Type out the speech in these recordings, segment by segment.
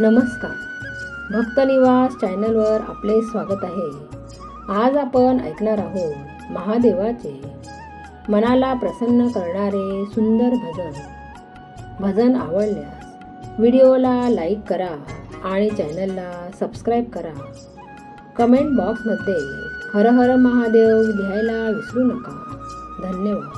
नमस्कार. भक्तनिवास चॅनलवर आपले स्वागत आहे. आज आपण ऐकणार आहोत महादेवाचे मनाला प्रसन्न करणारे सुंदर भजन. भजन आवडल्यास व्हिडिओला लाईक करा आणि चॅनलला सबस्क्राईब करा. कमेंट बॉक्समध्ये हर हर महादेव लिहायला विसरू नका. धन्यवाद.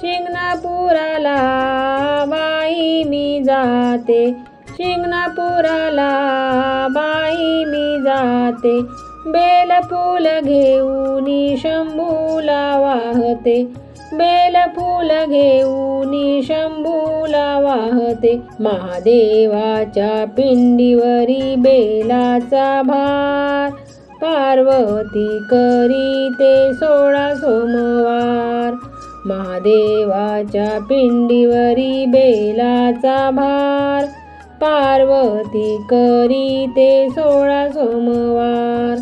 शिंगणापुराला बाई मी जाते. शिंगणापुराला बाई मी जाते. बेलफूल घेऊन शंभूला वाहते. बेलफूल घेऊन शंभूला वाहते. महादेवाच्या पिंडीवरी बेलाचा भार. पार्वती करी ते सोळा सोमवार. महादेवाच्या पिंडीवरी बेलाचा भार. पार्वती करी ते सोळा सोमवार.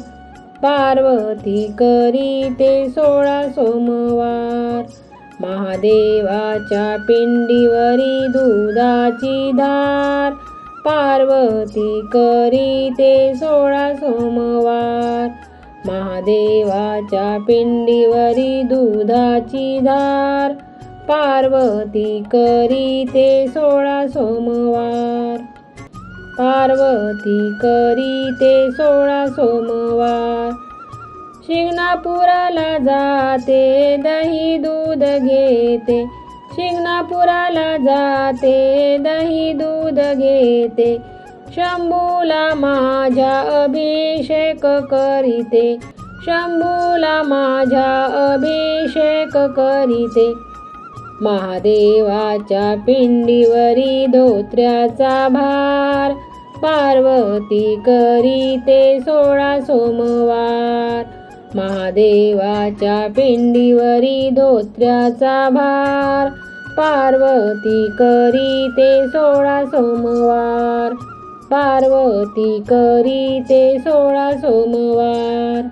पार्वती करी ते सोळा सोमवार. महादेवाच्या पिंडीवरी दुधाची धार. पार्वती करी ते सोळा सोमवार. महादेवाच्या पिंडीवरी दुधाची धार पार्वती करी ते सोळा सोमवार. पार्वती करी ते सोळा सोमवार. शिंगणापुराला जाते दही दूध घेते. शिंगणापुराला जाते दही दूध घेते. शंभूला माझ्या अभिषेक करीते. शंभूला माझ्या अभिषेक करीते. महादेवाच्या पिंडीवरी धोत्र्याचा भार पार्वती करीते सोळा सोमवार. महादेवाच्या पिंडीवरी धोत्र्याचा भार पार्वती करीते सोळा सोमवार. पार्वती करीते सोळा सोमवार.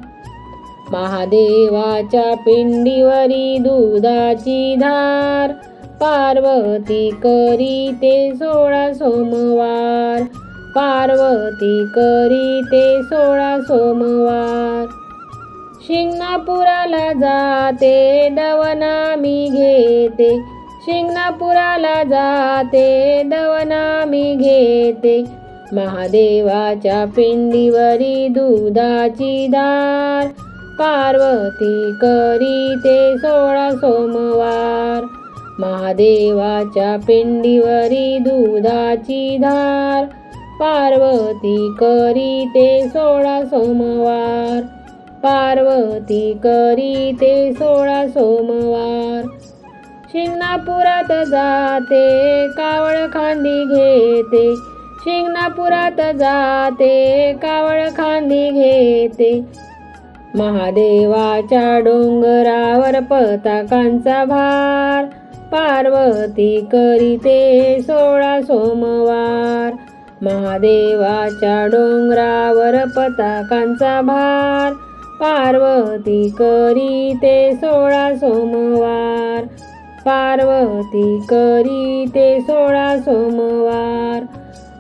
महादेवाच्या पिंडीवरी दुधाची धार. पार्वती करीते सोळा सोमवार. पार्वती करीते सोळा सोमवार. शिंगणापुराला जाते दवना मी घेते. शिंगणापुराला जाते दवना मी घेते. महादेवाच्या पिंडीवरी दुधाची धार पार्वती करीते सोळा सोमवार. महादेवाच्या पिंडीवरी दुधाची धार पार्वती करीते सोळा सोमवार. पार्वती करीते सोळा सोमवार. शिंगणापुरात जाते कावळ खांदी घेते. शिंगणापुरात जाते कावळ खांदी घेते. महादेवाच्या डोंगरावर पताकांचा भार पार्वती करीते सोळा सोमवार. महादेवाच्या डोंगरावर पताकांचा भार पार्वती करीते सोळा सोमवार. पार्वती करीते सोळा सोमवार.